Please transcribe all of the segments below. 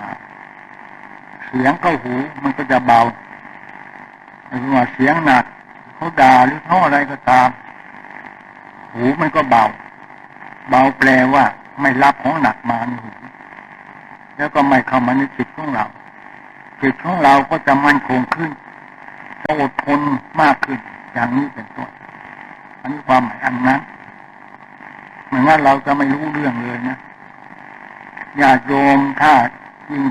มาเสียงเข้าหูมันก็จะเบาหรือว่าเสียงหนักเขาด่าหรือเขาอะไรก็ตาม หูมันก็เบา เบาแปลว่า ไม่รับของหนักมาในหูแล้วก็ไม่เข้ามาในจิตของเราจิตของเราก็จะมั่นคงขึ้นจะอดทนมากขึ้น อย่างนี้เป็นต้นอันนี้ความหมายอันนั้นเหมือนว่าเราจะไม่รู้เรื่องเลยนะญาติโยมถ้า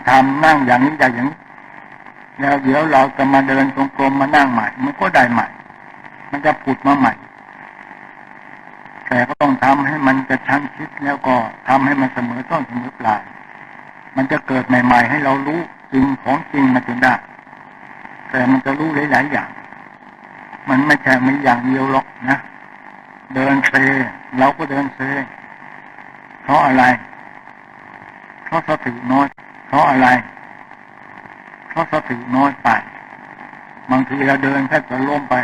ทำนั่งอย่างนี้อย่างนี้แล้วเดี๋ยวเราจะมาเดินตรงกลมมานั่งใหม่ มันก็ได้ใหม่ มันจะผุดมาใหม่ แต่ก็ต้องทำให้มันกระชั้นชิดแล้วก็ทำให้มันเสมอต้นเสมอปลาย มันจะเกิดใหม่ ๆ ให้เรารู้จริงของจริงมาจนได้ แต่มันจะรู้หลายๆอย่าง มันไม่ใช่ไม่อย่างเดียวหรอกนะ เดินเซเราก็เดินเซเพราะอะไร เพราะสติน้อย เพราะอะไร เพราะสติน้อยไป บางทีเราเดินแค่จะล้มไป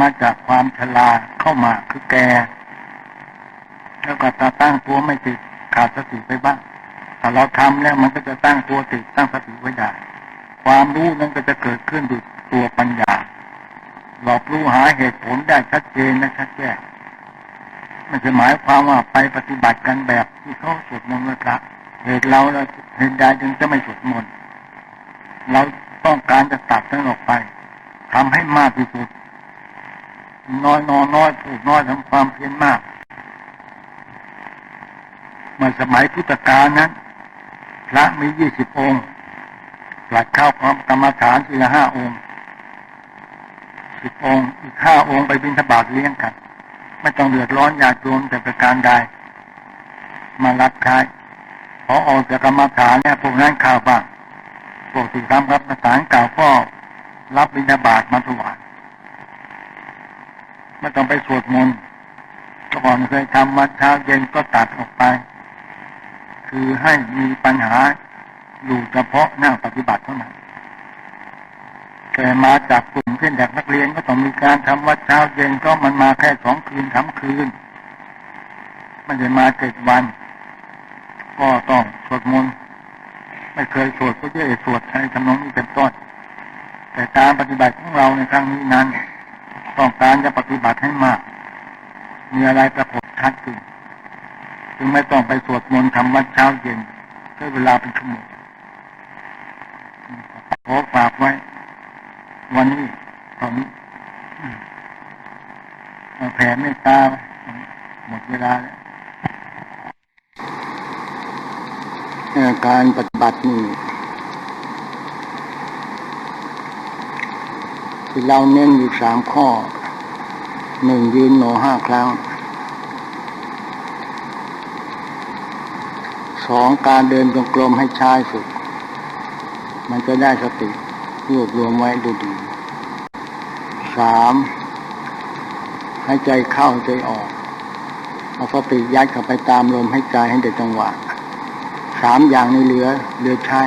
มาจากความชราเข้ามาคือแก แล้วก็จะตั้งตัวไม่ติดขาดสติไปบ้างถ้าเราทำแล้วมันก็จะตั้งตัวติดตั้งสติไว้ได้ ความรู้นั้นก็จะเกิดขึ้นด้วยตัวปัญญา หลอกรู้หาเหตุผลได้ชัดเจนและชัดแจ้งมันจะหมายความว่าไปปฏิบัติกันแบบที่เขาสวดมนต์พระเหตุเราเรา เหตุใดจึงจะไม่สวดมนต์เราต้องการจะตัดทั้งออกไปทำให้มากที่สุด น้อยนอนน้อยพูดน้อยทำความเพียรมากเมื่อสมัยพุทธกาลนั้นพระมียี่สิบองค์หลักเข้าความกรรมฐานทีละห้าองค์สิบองค์ อีกห้าองค์ไปบิณฑบาตเลี้ยงกัน ไม่ต้องเดือดร้อนญาติโยมแต่ประการใด มารับใช้ พอออกจากกรรมฐานเนี่ยพวกนั้นข่าวบ้างพวกที่ทำรับประสานเก่าก็รับบิณฑบาตมาถวายไม่ต้องไปสวดมนต์ก่อนเคยทำวัดเช้าเย็นก็ตัดออกไป คือให้มีปัญหาอยู่เฉพาะนั่งปฏิบัติเท่านั้นแต่มาจากกลุ่มเช่นเด็กนักเรียนก็ต้องมีการทำวัดเช้าเย็นก็มันมาแค่สองคืนสามคืนไม่ได้มาเจ็ดวัน ก็ต้องสวดมนต์ไม่เคยสวดก็จะสวดในทำนองนี้เป็นต้นแต่การปฏิบัติของเราในครั้งนี้นั้น ต้องการจะปฏิบัติให้มาก มีอะไรปรากฏชัดขึ้นจึงไม่ต้องไปสวดมนต์ทำวัดเช้าเย็นใช้เวลาเป็นชั่วโมงขอฝากไว้ วันนี้ตอนนี้แผ่เมตตาหมดเวลาแล้ว การปฏิบัตินี่ที่เราเน้นอยู่สามข้อ หนึ่งยืนโหนห้าครั้ง สองการเดินจงกรมให้ชายฝึกมันจะได้สติรวบรวมไว้ดูดี สามให้ใจเข้าใจออกเอาสติยัดเข้าไปตามลมให้ใจให้เด็ดจังหวะ สามอย่างนี้เหลือเหลือใช้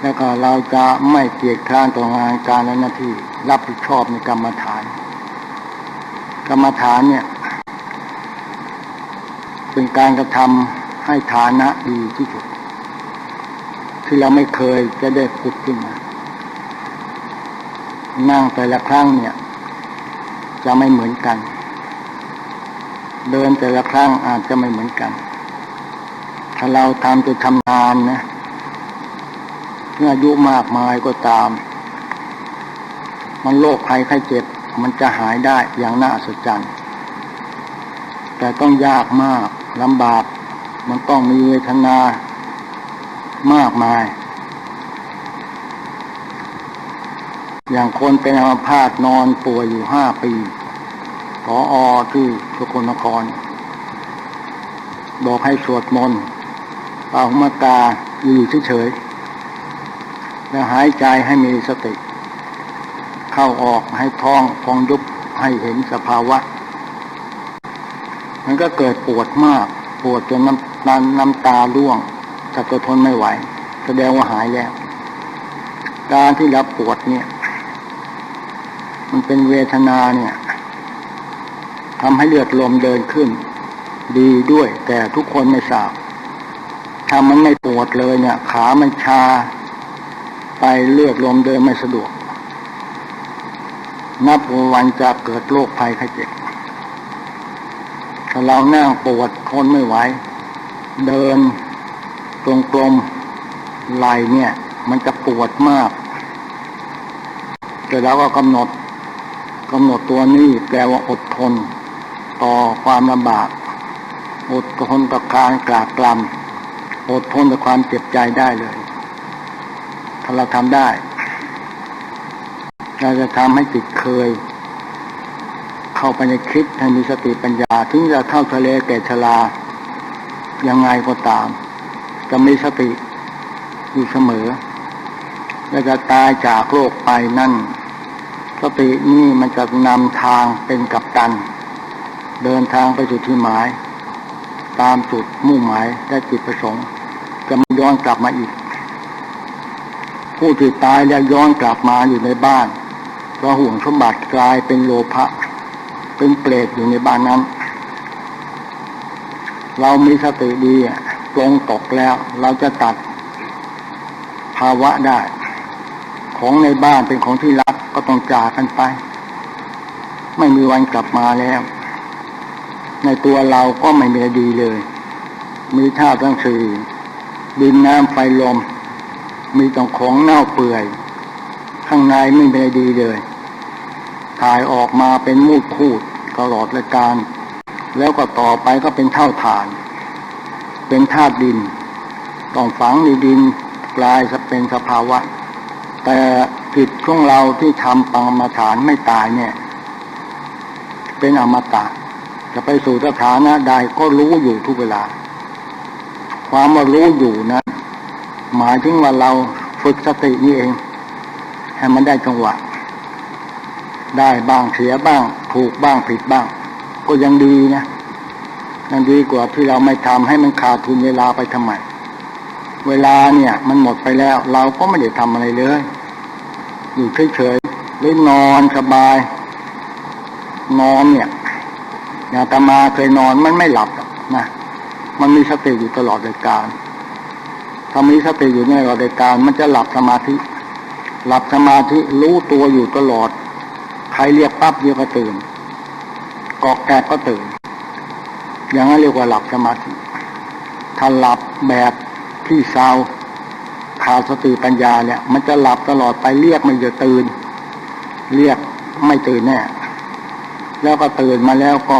แล้วก็เราจะไม่เกียจคร้านต่องานการและหน้าที่รับผิดชอบในกรรมฐาน กรรมฐานเนี่ย เป็นการกระทำให้ฐานะดีที่สุด ที่เราไม่เคยจะได้พุดขึ้นมา นั่งแต่ละครั้งเนี่ย จะไม่เหมือนกัน เดินแต่ละครั้งอาจจะไม่เหมือนกัน ถ้าเราทำจะทำนานนะเมื่ออายุมากมายก็ตาม มันโรคภัยไข้เจ็บ มันจะหายได้อย่างน่าอัศจรรย์แต่ต้องยากมากลำบาก มันต้องมีเวทนามากมาย อย่างคนเป็นอัมพาตนอนป่วยอยู่ห้าปีขออที่สกลนคร บอกให้สวดมนต์ เป่าหุมากาอยู่เฉยๆแล้วหายใจให้มีสติ เข้าออกให้ท้องฟองยุบให้เห็นสภาวะ มันก็เกิดปวดมาก ปวดจนน้ำน้ำน้ำตาร่วงถ้าก็ทนไม่ไหว แสดงว่าหายแล้ว การที่รับปวดเนี่ย มันเป็นเวทนาเนี่ยทำให้เลือดลมเดินขึ้น ดีด้วยแต่ทุกคนไม่ทราบ ถ้ามันไม่ปวดเลยเนี่ย ขามันชา ไปเลือดลมเดินไม่สะดวก นับวันจะเกิดโรคภัยไข้เจ็บถ้าเรานั่งปวดทนไม่ไหว เดินตรงกลมไหลเนี่ย มันจะปวดมากแต่เราก็กำหนดกำหนดตัวนี้แปลว่าอดทน ต่อความลำบาก อดทนต่อการกลากกลำ อดทนต่อความเจ็บใจได้เลย ถ้าเราทำได้ เราจะทำให้จิตเคย เข้าไปในคิดให้มีสติปัญญา ถึงจะเท่าทะเลแก่ชลา ยังไงก็ตาม จะมีสติอยู่เสมอ และจะตายจากโลกไปนั่น สตินี่มันจะนำทางเป็นกับตัน เดินทางไปสู่ที่หมาย ตามจุดมุ่งหมายและจิตประสงค์ จะไม่ย้อนกลับมาอีก ผู้ที่ตายแล้วย้อนกลับมาอยู่ในบ้านเพราะห่วงสมบัติกลายเป็นโลภะเป็นเปรตอยู่ในบ้านนั้น เรามีสติดีปลงตกแล้ว เราจะตัดภาวะได้ ของในบ้านเป็นของที่รักก็ต้องจากกันไป ไม่มีวันกลับมาแล้ว ในตัวเราก็ไม่มีดีเลย มีธาตุทั้งสี่ ดินน้ำไฟลม มีตองของเน่าเปื่อย ข้างในไม่มีอะไรดีเลยถ่ายออกมาเป็นมูดคูดตลอดรายการ แล้วก็ต่อไปก็เป็นเท่าฐาน เป็นธาตุดิน ต้องฝังในดินกลายจะเป็นสภาวะ แต่จิตของเราที่ทำปังมาฐานไม่ตายเนี่ย เป็นอมตะ จะไปสู่สถานะใดก็รู้อยู่ทุกเวลา ความว่ารู้อยู่นะหมายถึงว่าเราฝึกสตินี่เอง ให้มันได้จังหวะ ได้บ้างเสียบ้าง ถูกบ้างผิดบ้าง ก็ยังดีนะยังดีกว่าที่เราไม่ทำให้มันขาดทุนเวลาไปทำไมเวลาเนี่ย มันหมดไปแล้ว เราก็ไม่ได้ทำอะไรเลย อยู่เฉยๆหรือนอนสบาย นอนเนี่ยอย่างตมาเคยนอนมันไม่หลับนะ มันมีสติอยู่ตลอดรายการถ้ามีสติอยู่ในตลอดรายการ มันจะหลับสมาธิ หลับสมาธิรู้ตัวอยู่ตลอด ใครเรียกปั๊บเดียวก็ตื่นกอกแกก็ตื่น อย่างนั้นเรียกว่าหลับสมาธิ ถ้าหลับแบบที่เศร้าขาดสติปัญญาเนี่ย มันจะหลับตลอดไปเรียกไม่จะตื่น เรียกไม่ตื่นแน่แล้วก็ตื่นมาแล้วก็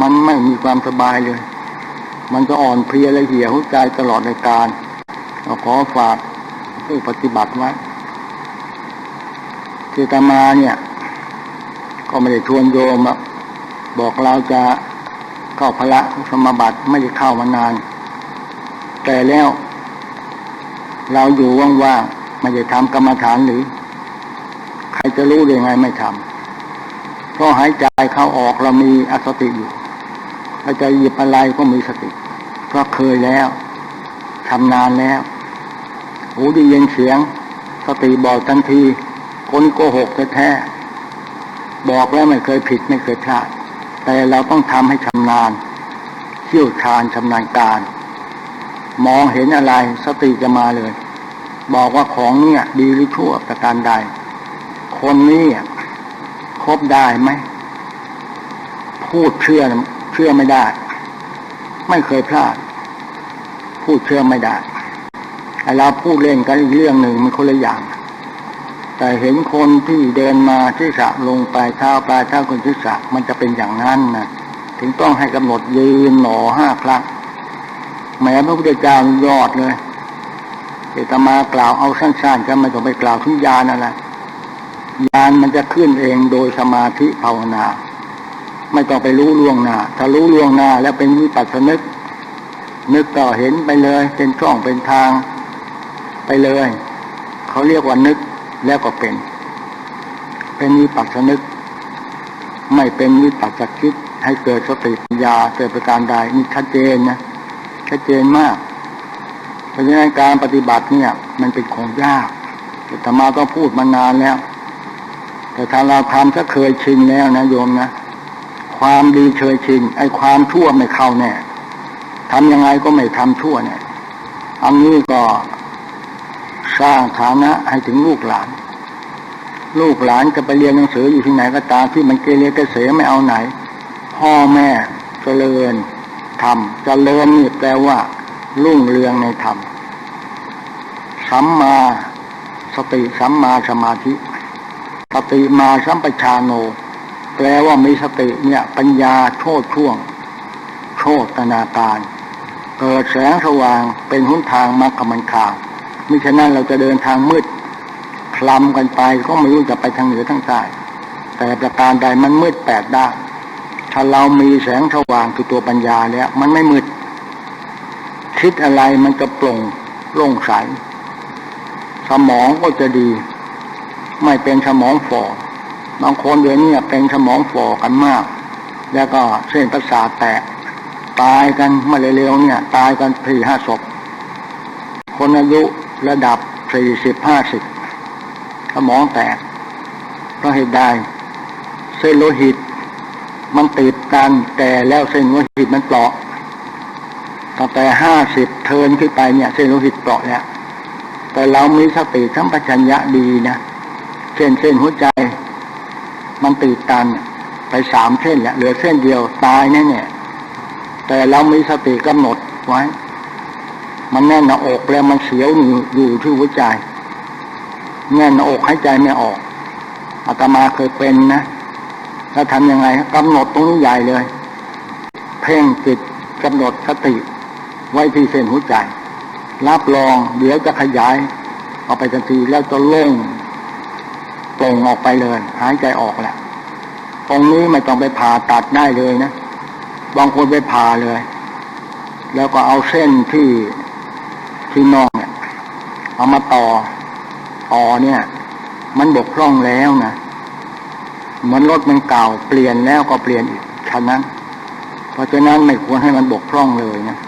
มันไม่มีความสบายเลย มันก็อ่อนเพลียและเหี่ยวใจตลอดในการเราขอฝากผู้ปฏิบัติไว้ที่ตมาเนี่ยก็ไม่ได้ชวนโยมบอกเราจะเข้าพระสมบัติไม่ได้เข้ามานาน แต่แล้ว เราอยู่ว่างๆไม่ได้ทำกรรมฐานหรือ ใครจะรู้ได้ไงไม่ทำเพราะหายใจเข้าออกเรามีอสติอยู่เราจะหยิบอะไรก็มีสติ เพราะเคยแล้วทำนานแล้ว หูได้ยินเสียง สติบอกทันทีคนโกหกแท้บอกแล้วไม่เคยผิดไม่เคยพลาด แต่เราต้องทำให้ชำนาญเชี่ยวชาญชำนาญการ มองเห็นอะไรสติจะมาเลย บอกว่าของเนี่ย ดีหรือชั่วประการใด คนนี้คบได้ไหมพูดเชื่อเชื่อไม่ได้ ไม่เคยพลาด พูดเชื่อไม่ได้เราพูดเล่นกันอีกเรื่องหนึ่งมันคนละอย่าง แต่เห็นคนที่เดินมาที่สะลงไปเท้าปลายเท้าคนที่สะมันจะเป็นอย่างนั้นนะถึงต้องให้กำหนดยืนหนอห้าครั้งแม้พระพุทธเจ้ายอดเลยเอตมากล่าวเอาสั้นๆก็ไม่ต้องไปกล่าวทุกยานนั่นแหละยานมันจะขึ้นเองโดยสมาธิภาวนา ไม่ต้องไปรู้ล่วงหน้า ถ้ารู้ล่วงหน้าแล้วเป็นวิปัสสนึก นึกก็เห็นไปเลย เป็นช่องเป็นทางไปเลย เขาเรียกว่านึกแล้วก็เป็น เป็นวิปัสสนึก ไม่เป็นวิปัสสคิดให้เกิดสติปัญญาเกิดประการใดนี่ชัดเจนนะชัดเจนมาก เพราะฉะนั้นการปฏิบัติเนี่ย มันเป็นของยากแต่มาก็พูดมานานแล้ว แต่ถ้าเราทำก็เคยชินแล้วนะโยมนะความดีเคยชินไอ้ความชั่วไม่เข้าแน่ ทำยังไงก็ไม่ทำชั่วเนี่ยอันนี้ก็สร้างฐานะให้ถึงลูกหลาน ลูกหลานจะไปเรียนหนังสืออยู่ที่ไหนก็ตามที่มันเกเรเกษไม่เอาไหน พ่อแม่เจริญธรรมเจริญนี่แปลว่า รุ่งเรืองในธรรมสัมมาสติสัมมาสมาธิสติมาสัมปชาโน แปลว่ามีสติเนี่ย ปัญญาโชดช่วง โชตนาการ เกิดแสงสว่างเป็นหุนทางมรรคมันคางมิฉะนั้นเราจะเดินทางมืดคลำกันไปก็ไม่รู้จะไปทางเหนือทางใต้แต่ประการใดมันมืดแปดด้านถ้าเรามีแสงสว่างคือตัวปัญญาแล้วมันไม่มืด คิดอะไรมันจะโปร่งโล่งใสสมองก็จะดี ไม่เป็นสมองฝ่อบางคนเดี๋ยวนี้เป็นสมองฝ่อกันมาก แล้วก็เส้นประสาทแตก ตายกันมื่อเร็วๆเนี่ย ตายกันสี่ห้าศพ คนอายุระดับสี่สิบห้าสิบสมองแตกเพราะเหตุใดเส้นโลหิต มันติดกันแต่แล้วเส้นโลหิตมันเปราะตั้งแต่ห้าสิบเทินขึ้นไปเนี่ย เส้นโลหิตเปราะแล้วแต่เรามีสติสัมปชัญญะดีนะเส้นเส้นหัวใจ มันติดกันไปสามเส้นแหละเหลือเส้นเดียวตายแน่เนี่ย แต่เรามีสติกำหนดไว้ มันแน่นหน้าอกแล้วมันเสียวอยู่ที่หัวใจ แน่นหน้าอกหายใจไม่ออกอาตมาเคยเป็นนะแล้วทำยังไงกำหนดตรงนี้ใหญ่เลย เพ่งจิตกำหนดสติไว้ที่เส้นหัวใจ รับรองเดี๋ยวจะขยายออกไปทันทีแล้วจะโล่งโปร่งออกไปเลย หายใจออกแหละตรงนี้ไม่ต้องไปผ่าตัดได้เลยนะ บางคนไปผ่าเลย แล้วก็เอาเส้นที่ที่นองเนี่ยเอามาต่อต่อเนี่ย มันบกพร่องแล้วนะเหมือนรถมันเก่าเปลี่ยนแล้วก็เปลี่ยนอีกฉะนั้น เพราะฉะนั้นไม่ควรให้มันบกพร่องเลยนะ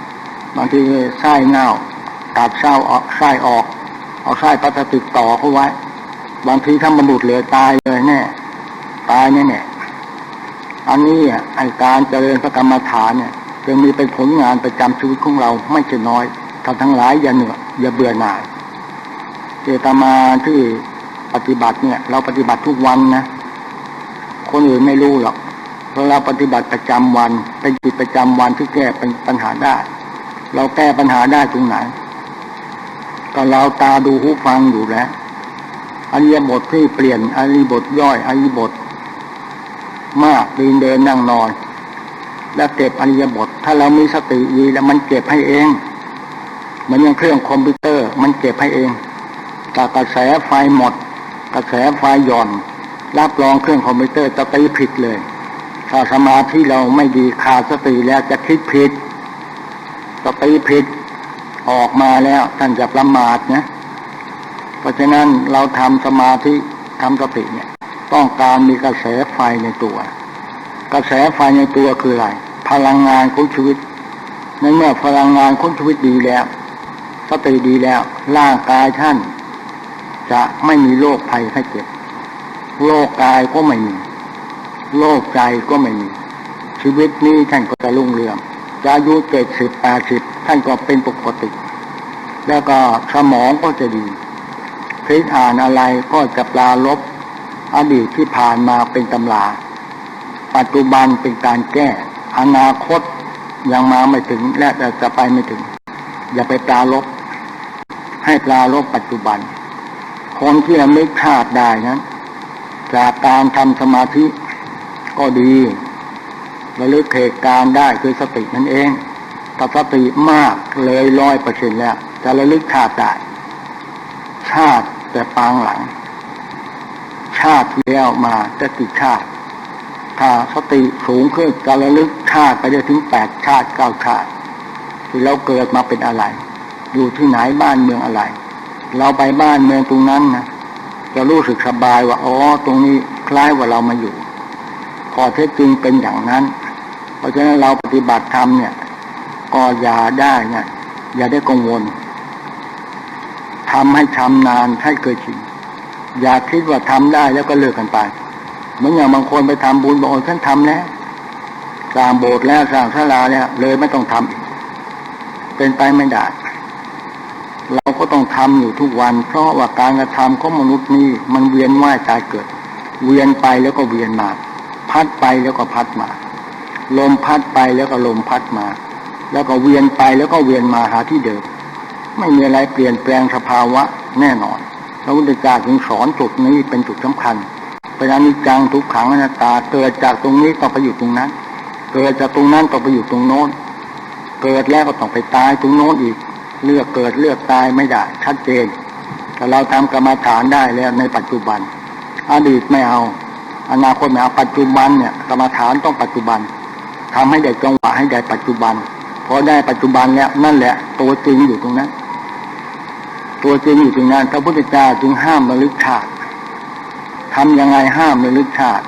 บางทีไส้เน่าตัดเส้าออกไส้ออก เอาไส้พลาสติกต่อเข้าไว้ บางทีถ้ามันหลุดเลยตายเลยแน่ตายแน่แน่ อันนี้อะไอการเจริญพระกรรมฐานเนี่ยจึงมีเป็นผลงานประจำชีวิตของเราไม่ใช่น้อยท่านทั้งหลายอย่าเหนื่อยอย่าเบื่อหน่ายเจตมาที่ปฏิบัติเนี่ย เราปฏิบัติทุกวันนะคนอื่นไม่รู้หรอกเพราะเราปฏิบัติประจำวันเป็นจิตประจำวันที่แก้เป็นปัญหาได้ เราแก้ปัญหาได้ตรงไหนก็เราตาดูหูฟังอยู่แล้วอริยบทที่เปลี่ยนอริยบทย่อยอริยบท มากดินเดินนั่งนอน แล้วเก็บอริยบท ถ้าเรามีสติดีแล้วมันเก็บให้เองเหมือนอย่างเครื่องคอมพิวเตอร์ มันเก็บให้เองถ้ากระแสไฟหมด กระแสไฟหย่อน รับรองเครื่องคอมพิวเตอร์จะตีผิดเลยถ้าสมาธิเราไม่ดีขาดสติแล้วจะคิดผิดจะตีผิดออกมาแล้วท่านจะประมาทนะเพราะฉะนั้นเราทำสมาธิทำสติเนี่ย ต้องการมีกระแสไฟในตัว กระแสไฟในตัวคืออะไร พลังงานของชีวิต ในเมื่อพลังงานของชีวิตดีแล้วสติดีแล้ว ร่างกายท่าน จะไม่มีโรคภัยไข้เจ็บ โรคกายก็ไม่มี โรคใจก็ไม่มี ชีวิตนี้ท่านก็จะรุ่งเรือง จะอายุเจ็ดสิบแปดสิบท่านก็เป็นปกติ แล้วก็สมองก็จะดีคิดอ่านอะไรก็จะปลาลบ อดีตที่ผ่านมาเป็นตำรา ปัจจุบันเป็นการแก้ อนาคตยังมาไม่ถึงและจะไปไม่ถึง อย่าไปปลาลบให้ปลาลบปัจจุบัน คนที่ระลึกชาติได้นั้นจากการทำสมาธิก็ดีระลึกเหตุการณ์ได้คือสตินั่นเองถ้าสติมากเลยร้อยเปอร์เซ็นแล้ว จะระลึกชาติได้ ชาติแต่ปางหลัง ชาติที่แล้วมาจะติดชาติ ถ้าสติสูงขึ้นจะระลึกชาติไปได้ถึงแปดชาติเก้าชาติ ที่เราเกิดมาเป็นอะไร อยู่ที่ไหนบ้านเมืองอะไร เราไปบ้านเมืองตรงนั้นนะจะรู้สึกสบายว่าอ๋อตรงนี้คล้ายว่าเรามาอยู่ข้อเท็จจริงเป็นอย่างนั้น เพราะฉะนั้นเราปฏิบัติธรรมเนี่ย ก็อย่าได้เนี่ยอย่าได้กังวลทำให้ชำนาญให้เคยชิน อย่าคิดว่าทำได้แล้วก็เลิกกันไปเหมือนอย่างบางคนไปทำบุญบอกโอ้ฉันทำแล้วสร้างโบสถ์แล้วสร้างศาลาแล้วเลยไม่ต้องทำอีกเป็นไปไม่ได้เราก็ต้องทำอยู่ทุกวัน เพราะว่าการกระทำของมนุษย์นี่มันเวียนว่ายตายเกิด เวียนไปแล้วก็เวียนมา พัดไปแล้วก็พัดมา ลมพัดไปแล้วก็ลมพัดมา แล้วก็เวียนไปแล้วก็เวียนมาหาที่เดิม ไม่มีอะไรเปลี่ยนแปลงสภาวะแน่นอน พระพุทธเจ้าจึงสอนจุดนี้เป็นจุดสำคัญเป็นอนิจจังทุกขังอนัตตาเกิดจากตรงนี้ก็ไปอยู่ตรงนั้น เกิดจากตรงนั้นก็ไปอยู่ตรงโน้น เกิดแล้วก็ต้องไปตายตรงโน้นอีก เลือกเกิดเลือกตายไม่ได้ชัดเจนแต่เราทำกรรมฐานได้แล้วในปัจจุบัน อดีตไม่เอา อนาคตไม่เอาปัจจุบันเนี่ยกรรมฐานต้องปัจจุบันทำให้ได้จังหวะให้ได้ปัจจุบันพอได้ปัจจุบันแล้วนั่นแหละตัวจริงอยู่ตรงนั้น ตัวจริงอยู่ตรงนั้นพระพุทธเจ้าจึงห้ามระลึกชาติทำยังไงห้ามระลึกชาติ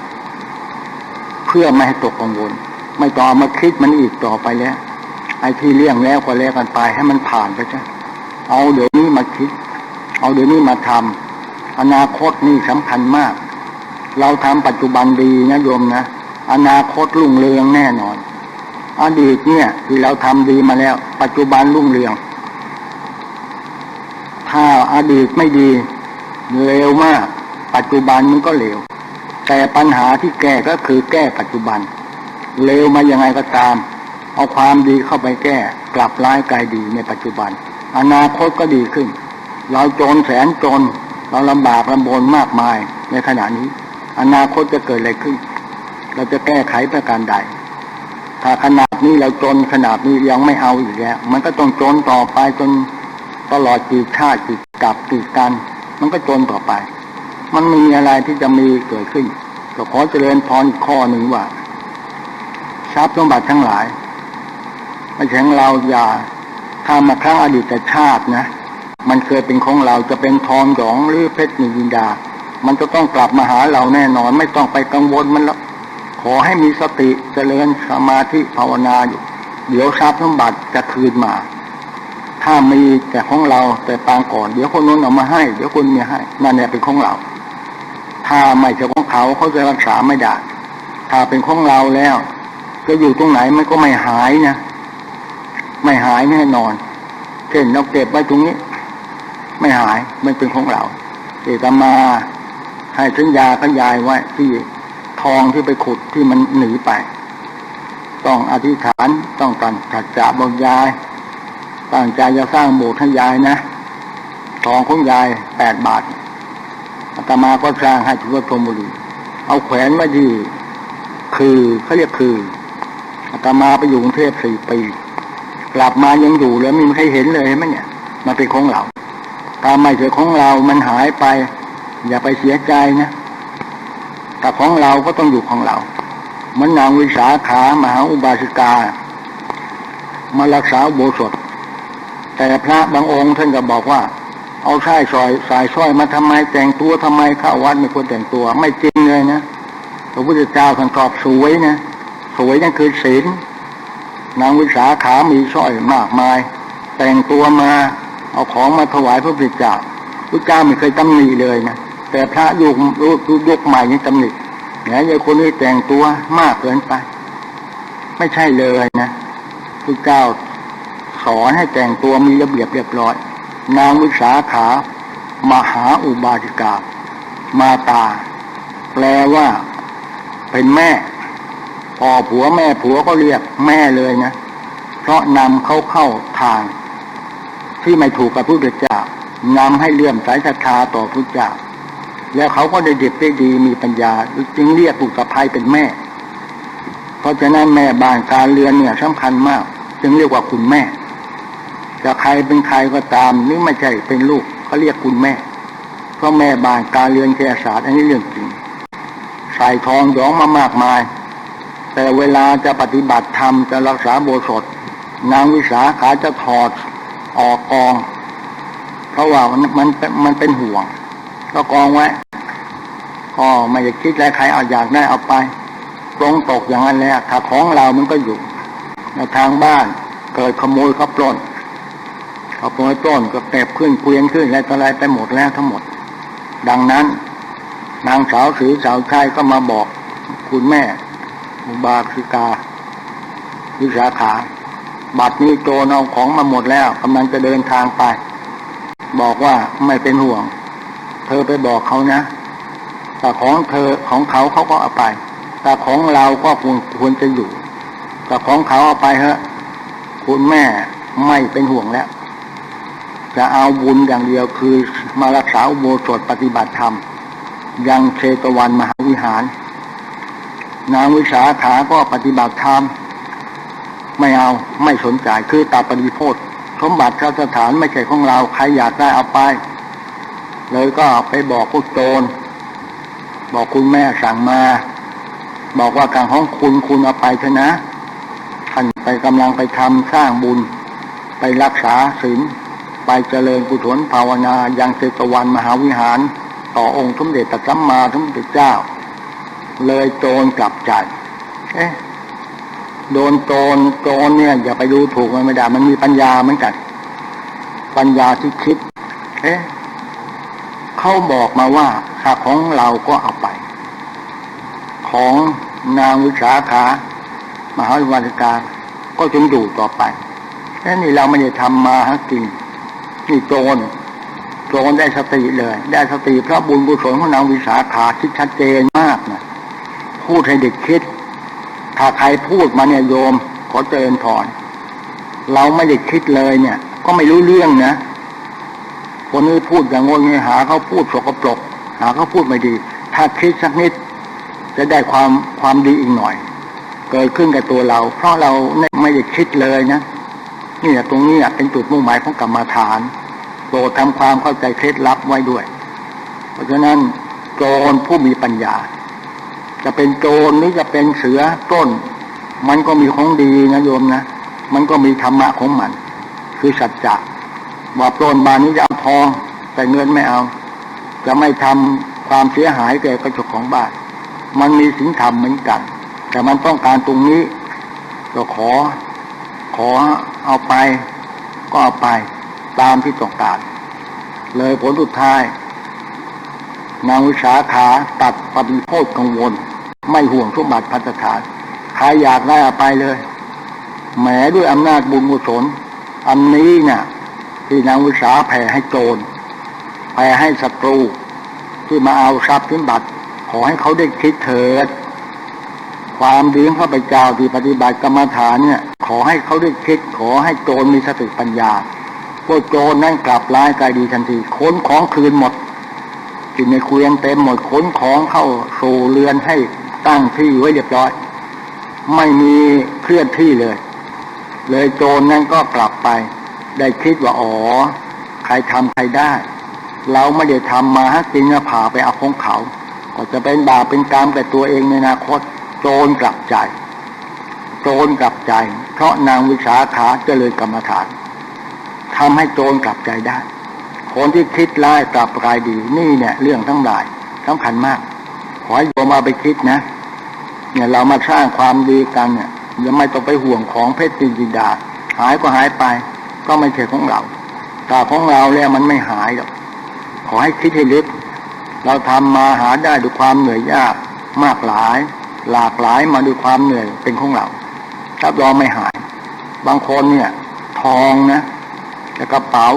เพื่อไม่ให้ตกกังวล ไม่ต่อมาคิดมันอีกต่อไปแล้ว ไอ้ที่เลี่ยงแล้วก็แล้วกันไปให้มันผ่านไปจ้ะเอาเดี๋ยวนี้มาคิด เอาเดี๋ยวนี้มาทำอนาคตนี่สำคัญมาก เราทำปัจจุบันดีนะโยมนะอนาคตรุ่งเรืองแน่นอน อดีตเนี่ย ที่เราทำดีมาแล้ว ปัจจุบันรุ่งเรือง ถ้าอดีตไม่ดีเร็วมาก ปัจจุบันมันก็เร็ว แต่ปัญหาที่แก้ก็คือแก้ปัจจุบัน เร็วมายังไงก็ตาม เอาความดีเข้าไปแก้ กลับร้ายกลายดีในปัจจุบัน อนาคตก็ดีขึ้น เราจนแสนจน เราลำบากลำบนมากมายในขณะนี้ อนาคตจะเกิดอะไรขึ้น เราจะแก้ไขประการใดถ้าขนาดนี้เราจนขนาดนี้ยังไม่เอาอีกแล้ว มันก็ต้องจนต่อไปจน ตลอดกี่ชาติกี่กับกี่กัน มันก็จนต่อไป มันไม่มีอะไรที่จะมีเกิดขึ้นก็ขอเจริญพรอีกข้อหนึ่งว่าทรัพย์สมบัติทั้งหลายไม่ใช่ของเราอย่าถ้ามาครั้งอดีตชาตินะ มันเคยเป็นของเราจะเป็นทองหยองหรือเพชรนินดา มันจะต้องกลับมาหาเราแน่นอน ไม่ต้องไปกังวลมันแล้วขอให้มีสติเจริญสมาธิภาวนาอยู่ เดี๋ยวทรัพย์สมบัติจะคืนมา ถ้ามีแต่ของเราแต่ปางก่อน เดี๋ยวคนนู้นเอามาให้ เดี๋ยวคนมีให้นั่นเนี่ยเป็นของเรา ถ้าไม่ใช่ของเขาเขาจะรักษาไม่ได้ถ้าเป็นของเราแล้ว จะอยู่ตรงไหนมันก็ไม่หายนะไม่หายแน่นอนเช่นเราเก็บไว้ตรงนี้ ไม่หายมันเป็นของเราเอกมาให้สัญญากันยายไว้ที่ทองที่ไปขุดที่มันหนีไป ต้องอธิษฐานต้องตั้งจัดจ่าบอกยาย ตั้งใจจะสร้างโบสถ์ให้ยายนะทองของยายแปดบาทอาตมาก็สร้างให้ที่วัดพรมบุรีเอาแขวนไว้ที่คือเขาเรียกคืออาตมาไปอยู่กรุงเทพสี่ปี กลับมายังอยู่แล้วไมมีใครเห็นเลยไหมเนี่ย มันเป็นของเราถ้าไม่ใช่ของเรามันหายไป อย่าไปเสียใจนะแต่ของเราก็ต้องอยู่ของเรามันนางวิสาขามหาอุบาสิกา มารักษาโบสถ แต่พระบางองค์ท่านก็บอกว่า เอาสายสอยสายสร้อยมาทำไมแต่งตัวทำไมเข้าวัดไม่ควรแต่งตัว ไม่จริงเลยนะพระพุทธเจ้าท่านกรอบสวยนะสวยนั่นคือศีลนางวิสาขามีสร้อยมากมาย แต่งตัวมาเอาของมาถวายพระพุทธเจ้าพระเจ้าไม่เคยตำหนิเลยนะแต่พระยุคยุคใหม่ยังตำหนิเนี่ยยคนนี้แต่งตัวมากเกินไป ไม่ใช่เลยนะพระเจ้า สอนให้แต่งตัวมีระเบียบเรียบร้อย นางวิสาขามหาอุบาสิกา มาตา แปลว่า เป็นแม่พ่อผัวแม่ผัวก็เรียกแม่เลยนะ เพราะนำเขาเข้าทาง ที่ไม่ถูกกับพระพุทธเจ้านำให้เลื่อมสายศรัทธาต่อพระเจ้า แล้วเขาก็ได้เด็ดได้ดีมีปัญญา จึงเรียกปุกสะพายเป็นแม่ เพราะฉะนั้นแม่บ้านการเรือนเนี่ยสำคัญมาก จึงเรียกว่าคุณแม่ จะใครเป็นใครก็ตามนี่ไม่ใช่เป็นลูกเขาเรียกคุณแม่ เพราะแม่บานการเรือนแก่ศาสตร์อันนี้เรื่องจริงใส่ทองหยองมามากมาย แต่เวลาจะปฏิบัติธรรมจะรักษาโบสถนางวิสาขาจะถอดออกกอง เพราะว่ามันมันมันเป็นห่วง ก็กองไว้ก็ไม่อยากคิดอะไรใครเอาอยากได้เอาไปตรงตกอย่างนั้นแล้วถ้าของเรามันก็อยู่ในทางบ้านเกิดขโมยเขาปล้น ขาปล้นปล้นก็เก็บขึ้นเกวียนขึ้นอะไรต่ออะไรไปหมดแล้วทั้งหมด ดังนั้น นางสาวสือสาวชายก็มาบอกคุณแม่อุบาสิกาวิสาขา บัดนี้โจรเอาของมาหมดแล้วกำลังจะเดินทางไป บอกว่าไม่เป็นห่วง เธอไปบอกเขานะแต่ของเธอของเขาเขาก็เอาไป แต่ของเราก็ควรควรจะอยู่ แต่ของเขาเอาไปเถอะคุณแม่ไม่เป็นห่วงแล้ว จะเอาบุญอย่างเดียวคือมารักษาอุโบสถปฏิบัติธรรม ยังเชตวันมหาวิหาร นางวิสาขาก็ปฏิบัติธรรม ไม่เอาไม่สนใจคือตัดปฏิโพธสมบัติข้าสถานไม่ใช่ของเราใครอยากได้เอาไป เลยก็ไปบอกพวกโจรบอกคุณแม่สั่งมา บอกว่าการของคุณคุณเอาไปเถอะนะท่านไปกำลังไปทำสร้างบุญ ไปรักษาศีล ไปเจริญกุศลภาวนายังเจตวันมหาวิหาร ต่อองค์สมเด็จตสัมมาสัมพุทธเจ้า เลยโจรกลับใจเอ๊ะโดนโจรโจรเนี่ย อย่าไปดูถูกมันไม่ได้มันมีปัญญาเหมือนกัน ปัญญาที่คิด เอ๊ะเขาบอกมาว่าถ้าของเราก็เอาไป ของนางวิสาขามหาวิวัฒการก็จงอยู่ต่อไปแค่นี้เราไม่ได้ทำมาหากิน นี่โจรโจรได้สติเลย ได้สติเพราะบุญกุศลของนางวิสาขาคิดชัดเจนมากนะพูดให้เด็กคิด ถ้าใครพูดมาเนี่ยโยม ขอเจริญพรเราไม่ได้คิดเลยเนี่ย ก็ไม่รู้เรื่องนะคนนี้พูดอย่างงงเงหาเขาพูดสกปรก หาเขาพูดไม่ดี ถ้าคิดสักนิด จะได้ความความดีอีกหน่อย เกิดขึ้นกับตัวเรา เพราะเราไม่ได้คิดเลยนะ นี่แหละตรงนี้เป็นจุดมุ่งหมายของกรรมฐานโปรดทำความเข้าใจเคล็ดลับไว้ด้วย เพราะฉะนั้นโจรผู้มีปัญญา จะเป็นโจรหรือจะเป็นเสือต้น มันก็มีของดีนะโยมนะ มันก็มีธรรมะของมัน คือสัจจะว่าปล้นบานนี้จะเอาทอง แต่เงินไม่เอา จะไม่ทำความเสียหายแก่กระจกของบ้าน มันมีสิ่งธรรมเหมือนกัน แต่มันต้องการตรงนี้ก็ขอขอ เอาไป ก็เอาไป ตามที่ต้องการ เลยผลสุดท้ายนางวิสาขาตัดปฏิโภคกังวล ไม่ห่วงสมบัติพัฒฐานใครอยากได้เอาไปเลยแหมด้วยอำนาจบุญกุศลอันนี้เนี่ยที่นางวิสาแผ่ให้โจรแผ่ให้ศัตรู ที่มาเอาทรัพย์สมบัติ ขอให้เขาได้คิดเถิด ความดีของข้าพเจ้าที่ปฏิบัติกรรมฐานเนี่ย ขอให้เขาได้คิดขอให้โจรมีสติปัญญาพวกโจรนั่นกลับร้ายกายดีทันทีค้นของคืนหมดกินในคุยงเต็มหมดขนของเข้าสู่เรือนให้ตั้งที่ไว้เรียบร้อย ไม่มีเคลื่อนที่เลย เลยโจรนั่นก็กลับไป ได้คิดว่าอ๋อใครทำใครได้ เราไม่ได้ทำมาฮะกินผ่าไปเอาของเขา ก็จะเป็นบาปเป็นกรรมแต่ตัวเองในอนาคต โจรกลับใจโจรกลับใจ เพราะนางวิสาขาเจริญกรรมฐานทำให้โจรกลับใจได้ คนที่คิดร้ายกลับกายดีนี่เนี่ย เรื่องทั้งหลายสำคัญมาก ขอให้โยมมาไปคิดนะ เนี่ยเรามาสร้างความดีกันเนี่ยอย่าไม่ต้องไปห่วงของเพชรจินดา หายก็หายไป ก็ไม่ใช่ของเราแต่ของเราแล้วมันไม่หายหรอกขอให้คิดให้ลึกเราทำมาหาได้ด้วยความเหนื่อยยากมากหลาย หลากหลายมาด้วยความเหนื่อยเป็นของเรารับรองไม่หาย บางคนเนี่ย ทองนะแต่กระเป๋า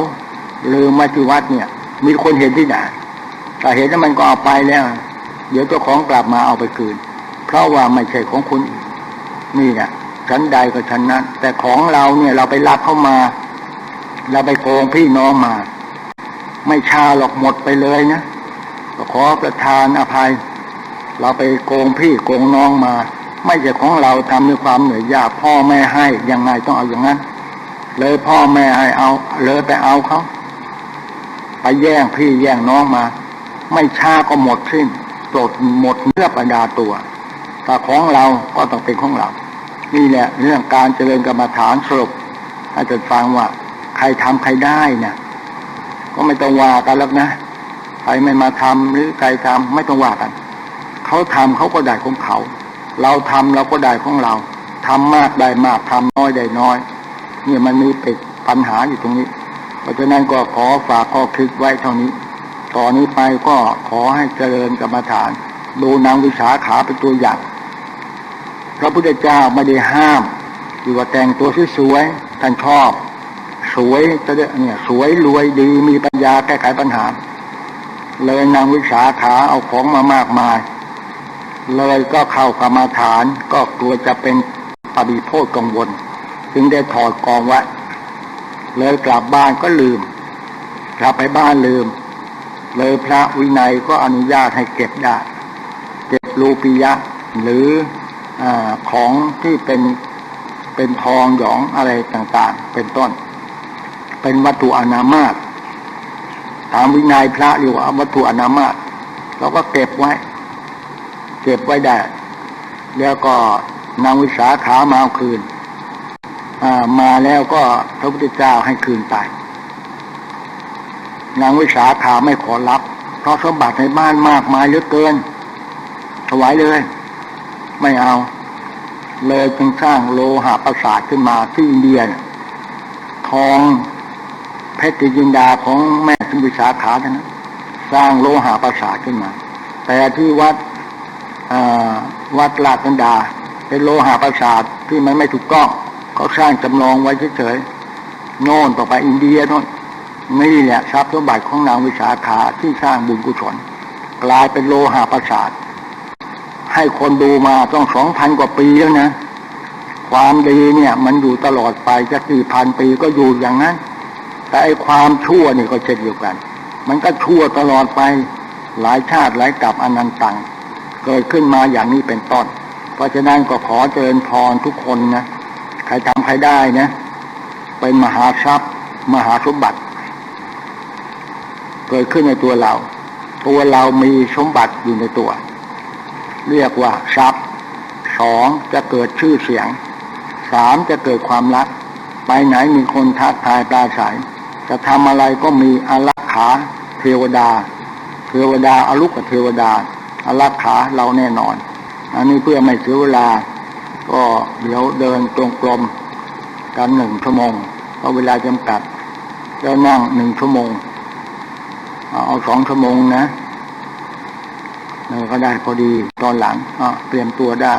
ลืมมาที่วัดเนี่ย มีคนเห็นที่ไหนแต่เห็นแล้วมันก็เอาไปแล้ว เดี๋ยวเจ้าของกลับมาเอาไปคืน เพราะว่าไม่ใช่ของคุณนี่เนี่ยชั้นใดก็ชั้นนั้น แต่ของเราเนี่ยเราไปรับเข้ามา เราไปโกงพี่น้องมา ไม่ชาหรอกหมดไปเลยนะขอประทานอภัย เราไปโกงพี่โกงน้องมา ไม่ใช่ของเราทำด้วยความเหนื่อยยากพ่อแม่ให้ยังไงต้องเอาอย่างนั้น เลยพ่อแม่ให้เอา เลยไปเอาเขาไปแย่งพี่แย่งน้องมา ไม่ช้าก็หมดสิ้นโปรดหมดเนื้อประดาตัวแต่ของเราก็ต้องเป็นของเรา นี่แหละเรื่องการเจริญกรรมฐานสรุปอาจารย์ฟังว่า ใครทำใครได้เนี่ยก็ไม่ต้องว่ากันแล้วนะ ใครไม่มาทำหรือใครทำไม่ต้องว่ากัน เขาทำเขาก็ได้ของเขา เราทำเราก็ได้ของเราทำมากได้มากทำน้อยได้น้อยเนี่ยมันมีปิดปัญหาอยู่ตรงนี้ เพราะฉะนั้นก็ขอฝากข้อคิดไว้เท่านี้ต่อนนี้ไปก็ขอให้เจริญกรรมฐาน ดูนางวิสาขาเป็นตัวอย่างพระพุทธเจ้าไม่ได้ห้ามอยู่ว่าแต่งตัวสวยๆท่านชอบ สวยจะได้เนี่ยสวยรวยดีมีปัญญาแก้ไขปัญหา เลยนางวิสาขาเอาของมามากมาย เลยก็เข้ากรรมาฐานก็กลัวจะเป็นปฏิโทษกังวล จึงได้ถอดกองไว้เลยกลับบ้านก็ลืม กลับไปบ้านลืม เลยพระวินัยก็อนุญาตให้เก็บได้ เก็บรูปียะ หรืออของที่เป็นเป็นทองหยองอะไรต่างๆ เป็นต้น เป็นวัตถุอนามาตตามวินัยพระเรียกว่าวัตถุอนามาตเราก็เก็บไว้ เก็บไว้ได้ แล้วก็นางวิสาขามาเอาคืนมาแล้วก็พระพุทธเจ้าให้คืนไป นางวิสาขาไม่ขอรับ เพราะสมบัติในบ้านมากมายเหลือเกิน ถวายเลย ไม่เอา เลยจึงสร้างโลหะประสาทขึ้นมาที่อินเดียนทองเพชรจินดาของแม่สุวิสาขาท่านนะสร้างโลหะประสาทขึ้นมา แต่ที่วัด วัดลาดกันดา เป็นโลหะประสาทที่มันไม่ถูกต้องเขาสร้างจำลองไว้เฉยๆโน่นต่อไปอินเดียโน่นนี่แหละทรัพย์สมบัติของนางวิสาขาที่สร้างบุญกุศลกลายเป็นโลหะประสาทให้คนดูมาต้องสองพันกว่าปีแล้วนะ ความดีเนี่ย มันอยู่ตลอดไปจะกี่พันปีก็อยู่อย่างนั้น แต่ไอ้ความชั่วนี่ก็เช่นเดียวกัน มันก็ชั่วตลอดไปหลายชาติหลายกับอนันตัง เกิดขึ้นมาอย่างนี้เป็นต้น เพราะฉะนั้นก็ขอเจริญพรทุกคนนะ ใครทำใครได้นะ เป็นมหาทรัพย์ มหาสมบัติ เกิดขึ้นในตัวเรา ตัวเรามีสมบัติอยู่ในตัว เรียกว่าทรัพย์สองจะเกิดชื่อเสียงสามจะเกิดความรัก ไปไหนมีคนทักทายปราศัยจะทำอะไรก็มีอารักขาเทวดา เทวดาอารุกกับเทวดา อารักขาเราแน่นอน อันนี้เพื่อไม่เสียเวลา ก็เดี๋ยวเดินตรงกลมกันหนึ่งชั่วโมงเพราะเวลาจำกัดแล้วนั่งหนึ่งชั่วโมง เอาสองชั่วโมงนะเราก็ได้พอดีตอนหลังเตรียมตัวได้